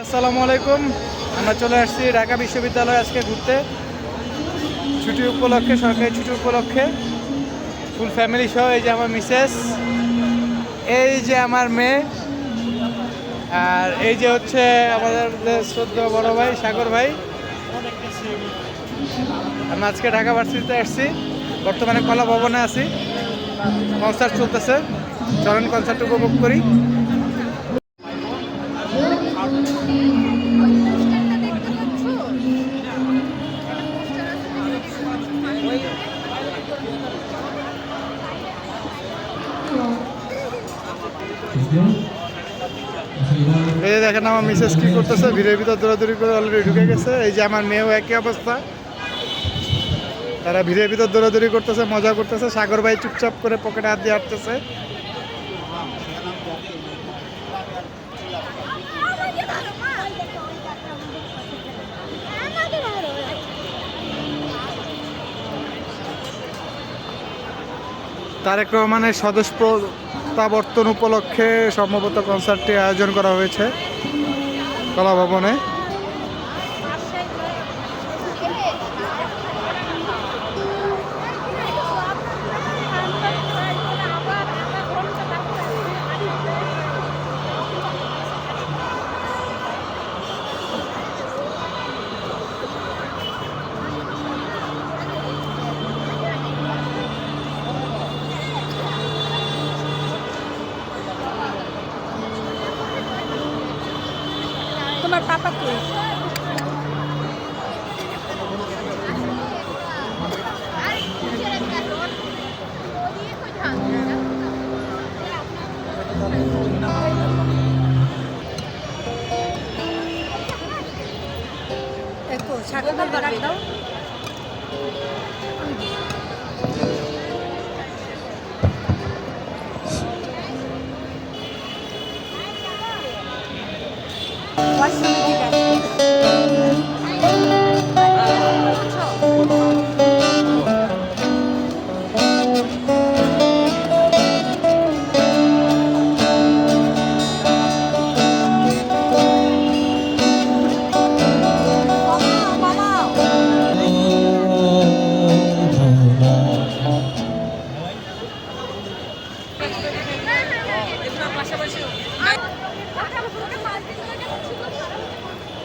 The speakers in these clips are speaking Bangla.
আসসালামু আলাইকুম। আমরা চলে আসছি ঢাকা বিশ্ববিদ্যালয়ে আজকে ঘুরতে। ছুটি উপলক্ষে, সরকারি ছুটি উপলক্ষে। ফুল ফ্যামিলি সহ, এই যে আমার মিসেস এই যে আমার মেয়ে, আর এই যে হচ্ছে আমাদের শ্রদ্ধ বড় ভাই, সাগর ভাই। আমি আজকে ঢাকা ভার্সিটিতে আসছি। বর্তমানে কলা ভবনে আছি। কনসার্ট চলতেছে। চলেন কনসার্ট উপভোগ করি। এই দেখেন আমার মিসেস কি করতেছে, ভিড়ের ভিতর দৌড়াদৌড়ি করে অলরেডি ঢুকে গেছে। এই যে আমার মেয়েও একই অবস্থা। তারা ভিড়ের ভিতর দৌড়াদৌড়ি করতেছে, মজা করতেছে। সাগর ভাই চুপচাপ করে পকেটে হাত দিয়ে হাঁটতেছে। তারেক রহমানের স্বদেশ প্রত্যাবর্তন উপলক্ষে সম্ভবত কনসার্টটি আয়োজন করা হয়েছে কলা তোমার পাপা কই ছাগল সাগর দাও।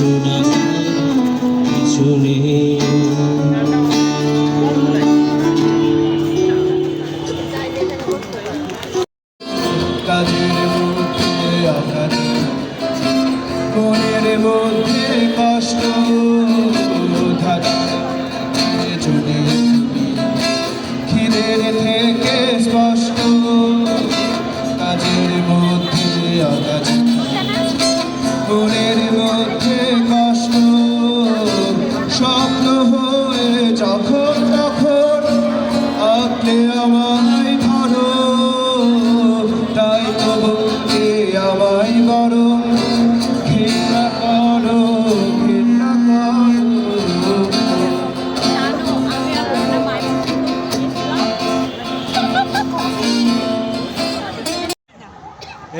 কিছু না কিছু নেই যে তাই তো বলতে আমায় বড়?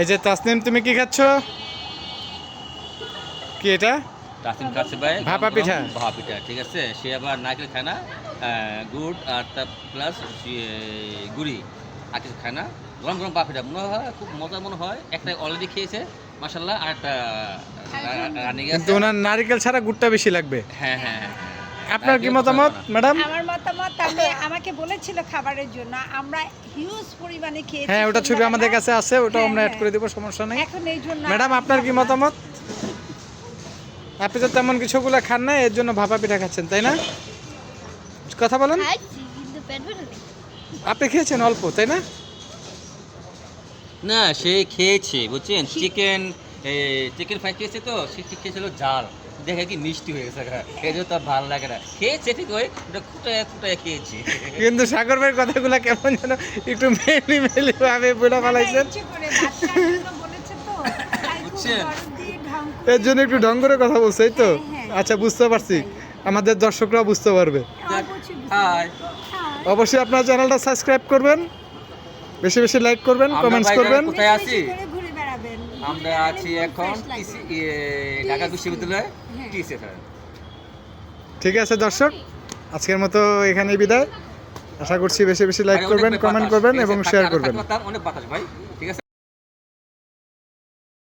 এই যে তাসনিম তুমি কি খাচ্ছ? কি এটা? তাসিম কাছে ভাপা পিঠা। ভাপা পিঠা ঠিক আছে? সে আবার নারকেল খায় না? গুড় আর তার প্লাস গুড়ি। আর কিছু খায় না। গরম গরম পিঠা মনে হয় খুব মজা মনে হয়। একটা অলরেডি খেয়েছে মাসাল্লাহ আর একটা কিন্তু ওনার নারকেল ছাড়া গুড়টা বেশি লাগবে। হ্যাঁ হ্যাঁ হ্যাঁ। আপনার কি মতামত ম্যাডাম আমার মতামত আমি আমাকে বলেছিল খাবারের জন্য আমরা হিউজ পরিমাণে খেয়েছি হ্যাঁ ওটা ছবি আমাদের কাছে আছে ওটাও আমরা হ্যাঁ, অ্যাড করে দেবো সমস্যা নেই। এখন এই জন্য ম্যাডাম আপনার কি মতামত? আপনি তো তেমন কিছুগুলো খান না এর জন্য ভাপা পিঠা খাচ্ছেন তাই না? কথা বলেন। আপনি খেয়েছেন অল্প তাই না? না সে খেয়েছে বুঝছেন? চিকেন চিকেন ফ্রাই খেয়েছে তো সে খেয়েছিল? জাল। দেখে কি মিষ্টি হয়ে গেছে এই জন্য তার ভালো লাগে না। খেয়েছে ঠিক ওই ওটা খুঁটায় খুঁটায় খেয়েছি। কিন্তু সাগর ভাইয়ের কথাগুলো কেমন যেন একটু মেলি মেলি ভাবে বলে ফেলাইছেন বুঝছেন? এর জন্য একটু ঢং করে কথা বলছে এই তো? হ্যাঁ, হ্যাঁ। আচ্ছা বুঝতে পারছি। আমাদের দর্শকরা বুঝতে পারবে। অবশ্যই বুঝতে হাই। অবশ্যই আপনার চ্যানেলটা সাবস্ক্রাইব করবেন বেশি বেশি লাইক করবেন কমেন্টস করবেন। কোথায় আছি? আমরা আছি এখন ঢাকা বিশ্ববিদ্যালয় হ্যাঁ। টিসে স্যার ঠিক আছে দর্শক আজকের মতো এখানেই বিদায়। আশা করছি বেশি বেশি লাইক করবেন কমেন্ট করবেন এবং শেয়ার করবেন। অনেক বাতাস ভাই।